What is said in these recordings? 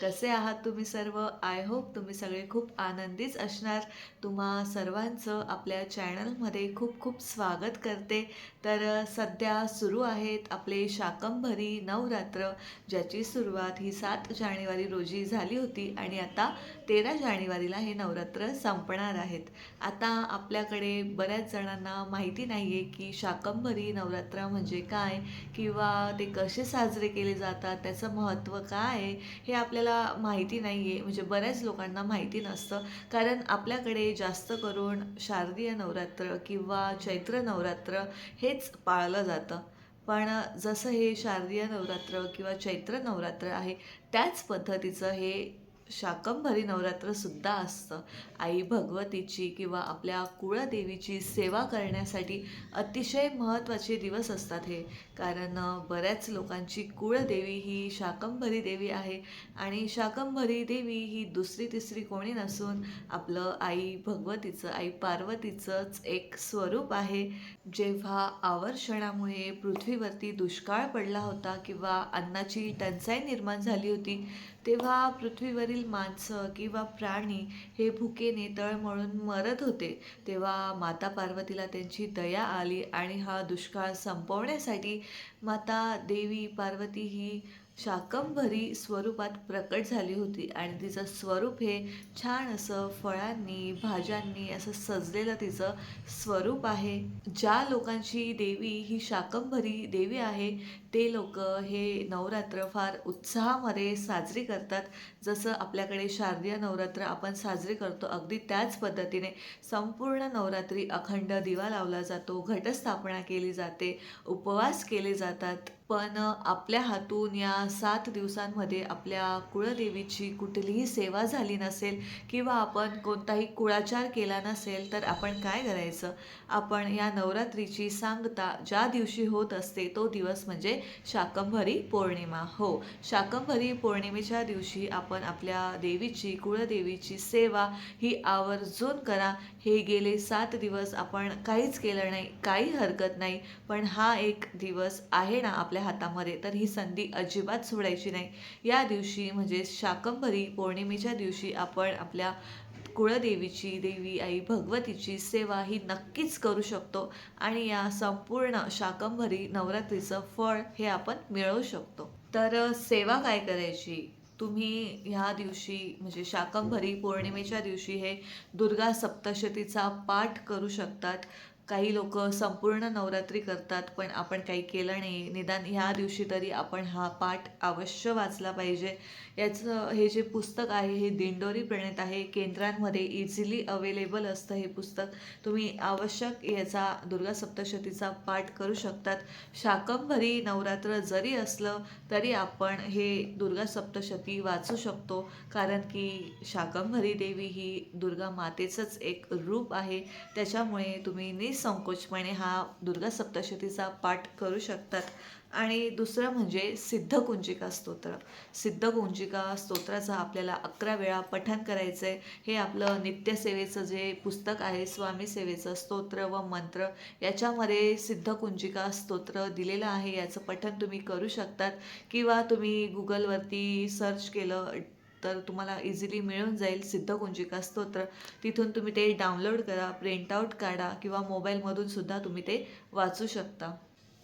कसे आहात तुम्ही सर्व? आय होप तुम्ही सगळे खूप आनंदीच असणार. तुम्हा सर्वांचं आपल्या चॅनलमध्ये खूप खूप स्वागत करते. तर सध्या सुरू आहेत आपले शाकंभरी नवरात्र ज्याची सुरुवात ही सात जानेवारी रोजी झाली होती आणि आता तेरा जानेवारीला हे नवरात्र संपणार आहेत. आता आपल्याकडे बऱ्याच जणांना माहिती नाही आहे की शाकंभरी नवरात्र म्हणजे काय किंवा ते कसे साजरे केले जातात त्याचं महत्त्व काय आहे हे आपल्याला माहिती नाही आहे म्हणजे बऱ्याच लोकांना माहिती नसतं. कारण आपल्याकडे जास्त करून शारदीय नवरात्र किंवा चैत्र नवरात्र हेच पाळलं जातं. पण जसं हे शारदीय नवरात्र किंवा चैत्र नवरात्र आहे त्याच पद्धतीचं हे शाकंभरी नवरात्रसुद्धा असतं. आई भगवतीची किंवा आपल्या कुळदेवीची सेवा करण्यासाठी अतिशय महत्त्वाचे दिवस असतात हे. कारण बऱ्याच लोकांची कुळदेवी ही शाकंभरी देवी आहे आणि शाकंभरी देवी ही दुसरी तिसरी कोणी नसून आपलं आई भगवतीचं आई पार्वतीचंच एक स्वरूप आहे. जेव्हा आवर्षणामुळे पृथ्वीवरती दुष्काळ पडला होता किंवा अन्नाची टंचाई निर्माण झाली होती तेव्हा पृथ्वीवरील माणसं किंवा प्राणी हे भुकेने तळमळून मरत होते. तेव्हा माता पार्वतीला त्यांची दया आली आणि हा दुष्काळ संपवण्यासाठी माता देवी पार्वती ही शाकंभरी स्वरूपात प्रकट झाली होती आणि तिचं स्वरूप हे छान असं फळांनी भाज्यांनी असं सजलेलं तिचं स्वरूप आहे. ज्या लोकांची देवी ही शाकंभरी देवी आहे ते लोक हे नवरात्र फार उत्साहामध्ये साजरी करतात. जसं आपल्याकडे शारदीय नवरात्र आपण साजरी करतो अगदी त्याच पद्धतीने संपूर्ण नवरात्री अखंड दिवा लावला जातो घटस्थापना केली जाते उपवास केले जातात. पण आपल्या हातून या सात दिवसांमध्ये आपल्या कुळदेवीची कुठलीही सेवा झाली नसेल किंवा आपण कोणताही कुळाचार केला नसेल तर आपण काय करायचं? आपण या नवरात्रीची सांगता ज्या दिवशी होत असते तो दिवस म्हणजे शाकंभरी पौर्णिमा. हो शाकंभरी पौर्णिमेच्या दिवशी आपण आपल्या देवीची कुळदेवीची सेवा ही आवर्जून करा. हे गेले सात दिवस आपण काहीच केलं नाही काही हरकत नाही पण हा एक दिवस आहे ना आपल्या हातामध्ये तर ही संधी अजिबात सोडायची नाही. या दिवशी म्हणजे शाकंभरी पौर्णिमेच्या दिवशी आपण आपल्या कुळदेवीची देवी आई भगवतीची सेवा ही नक्कीच करू शकतो आणि या संपूर्ण शाकंभरी नवरात्रीचं फळ हे आपण मिळवू शकतो. तर सेवा काय करायची? तुम्ही ह्या दिवशी म्हणजे शाकंभरी पौर्णिमेच्या दिवशी हे दुर्गा सप्तशतीचा पाठ करू शकतात. काही लोक संपूर्ण नवरात्री करतात पण आपण काही केलं नाही. निदान ह्या दिवशी तरी आपण हा पाठ अवश्य वाचला पाहिजे. याचं हे जे पुस्तक आहे हे दिंडोरी प्रणित आहे. केंद्रांमध्ये इझिली अवेलेबल असतं हे पुस्तक. तुम्ही आवश्यक याचा दुर्गा सप्तशतीचा पाठ करू शकतात. शाकंभरी नवरात्र जरी असलं तरी आपण हे दुर्गा सप्तशती वाचू शकतो. कारण की शाकंभरी देवी ही दुर्गा मातेचंच एक रूप आहे. त्याच्यामुळे तुम्ही निसंकोचपणे हा दुर्गा सप्तशतीचा पाठ करू शकतात. आणि दुसरं म्हणजे सिद्धकुंजिका स्तोत्र. सिद्धकुंजिका स्तोत्राचं आपल्याला अकरा वेळा पठण करायचं आहे हे आपलं नित्यसेवेचं जे पुस्तक आहे स्वामी सेवेचं स्तोत्र व मंत्र याच्यामध्ये सिद्धकुंजिका स्तोत्र दिलेलं आहे. याचं पठण तुम्ही करू शकतात. किंवा तुम्ही गुगलवरती सर्च केलं तर तुम्हाला इझिली मिळून जाईल सिद्धकुंजिका स्तोत्र. तिथून तुम्ही ते डाउनलोड करा प्रिंटआउट काढा किंवा मोबाईलमधून सुद्धा तुम्ही ते वाचू शकता.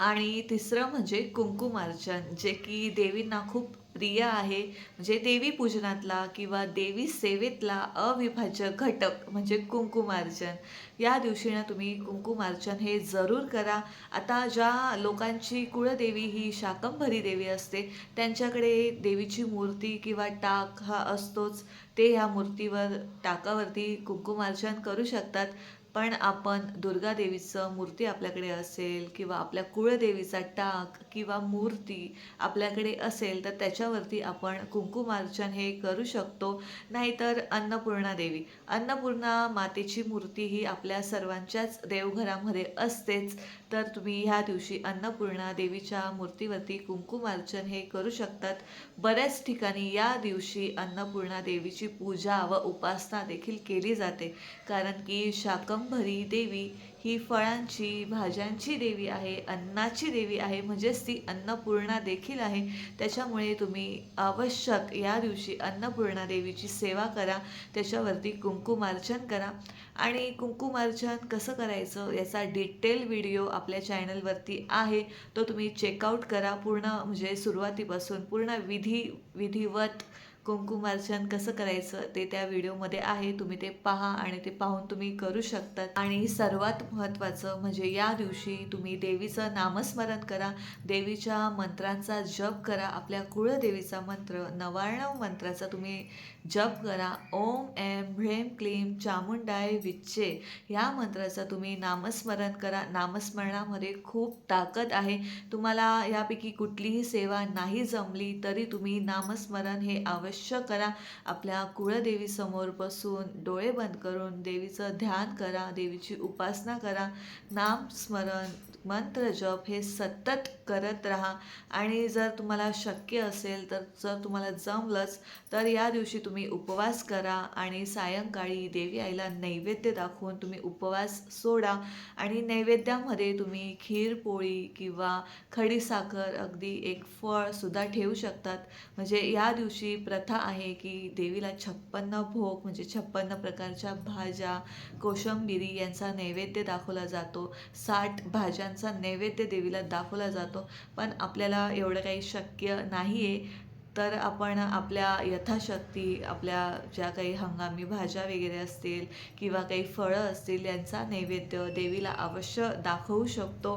आणि तिसरं म्हणजे कुंकुमार्चन जे की देवींना खूप प्रिय आहे. म्हणजे देवी पूजनातला किंवा देवी सेवेतला अविभाज्य घटक म्हणजे कुंकुमार्चन या दिवशी ना तुम्ही कुंकुमार्चन हे जरूर करा. आता ज्या लोकांची कुळदेवी ही शाकंभरी देवी असते त्यांच्याकडे देवीची मूर्ती किंवा टाक हा असतोच. ते ह्या मूर्तीवर टाकावरती कुंकुमार्चन करू शकतात. पण आपण दुर्गा देवीचं मूर्ती आपल्याकडे असेल किंवा आपल्या कुळदेवीचा टाक किंवा मूर्ती आपल्याकडे असेल तर त्याच्यावरती आपण कुंकुमार्चन हे करू शकतो. नाहीतर अन्नपूर्णा देवी. अन्नपूर्णा मातेची मूर्ती ही आपल्या सर्वांच्याच देवघरामध्ये असतेच. तर तुम्ही ह्या दिवशी अन्नपूर्णा देवीच्या मूर्तीवरती कुंकुमार्चन हे करू शकतात. बऱ्याच ठिकाणी या दिवशी अन्नपूर्णा देवीची पूजा व उपासना देखील केली जाते. कारण की शाकम शाकंभरी देवी ही फळांची भाज्यांची देवी आहे अन्नाची देवी आहे म्हणजेच ती अन्नपूर्णा देखील आहे. त्याच्यामुळे तुम्ही आवश्यक या दिवशी अन्नपूर्णा देवीची सेवा करा. त्याच्यावरती कुंकुमार्चन करा. आणि कुंकुमार्चन कसं करायचं याचा डिटेल व्हिडिओ आपल्या चॅनलवरती आहे. तो तुम्ही चेकआउट करा. पूर्ण म्हणजे सुरुवातीपासून पूर्ण विधी विधिवत कुंकुमार्चन कसं करायचं ते त्या व्हिडिओमध्ये आहे. तुम्ही ते पहा आणि ते पाहून तुम्ही करू शकतात. आणि सर्वात महत्त्वाचं म्हणजे या दिवशी तुम्ही देवीचं नामस्मरण करा. देवीच्या मंत्रांचा जप करा. आपल्या कुळदेवीचा मंत्र नवार्णव मंत्राचा तुम्ही जप करा. ओम एम ह्रेम क्लीम चामुंडाय विच्चे या मंत्राचा तुम्ही नामस्मरण करा. नामस्मरणामध्ये खूप ताकद आहे. तुम्हाला यापैकी कुठलीही सेवा नाही जमली तरी तुम्ही नामस्मरण हे आवश्यक अवश्य करा. आपल्या कुळदेवीसमोर बसून डोळे बंद करून देवीचं ध्यान करा. देवीची उपासना करा. नामस्मरण मंत्र जप हे सतत करत राहा. आणि जर तुम्हाला शक्य असेल तर जर तुम्हाला जमलंच तर या दिवशी तुम्ही उपवास करा. आणि सायंकाळी देवी आईला नैवेद्य दाखवून तुम्ही उपवास सोडा. आणि नैवेद्यामध्ये तुम्ही खीर पोळी किंवा खडीसाखर अगदी एक फळसुद्धा ठेवू शकतात. म्हणजे या दिवशी प्रथा आहे की देवीला छप्पन्न भोग म्हणजे छप्पन्न प्रकारच्या भाज्या कोशंबिरी यांचा नैवेद्य दाखवला जातो. साठ भाज्यांचा नैवेद्य देवीला दाखवला जातो. पण आपल्याला एवढं काही शक्य नाही आहे तर आपण आपल्या यथाशक्ती आपल्या ज्या काही हंगामी भाज्या वगैरे असतील किंवा काही फळं असतील यांचा नैवेद्य देवीला अवश्य दाखवू शकतो.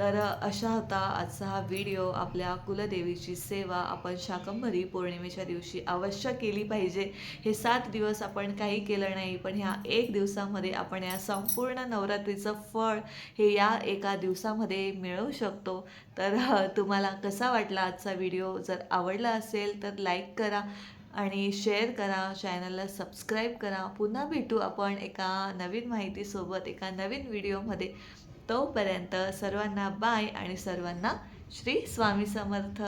तर अशा होता आजचा हा व्हिडिओ आपल्या कुलदेवीची सेवा आपण शाकंभरी पौर्णिमेच्या दिवशी अवश्य केली पाहिजे. हे सात दिवस आपण काही केलं नाही पण ह्या एक दिवसामध्ये आपण या संपूर्ण नवरात्रीचं फळ हे या एका दिवसामध्ये मिळवू शकतो. तर तुम्हाला कसा वाटला आजचा व्हिडिओ जर आवडला असेल तर लाईक करा आणि शेअर करा. चॅनलला सबस्क्राईब करा. पुन्हा भेटू आपण एका नवीन माहितीसोबत एका नवीन व्हिडिओमध्ये तोपर्यंत सर्वांना बाय आणि सर्वांना श्री स्वामी समर्थ.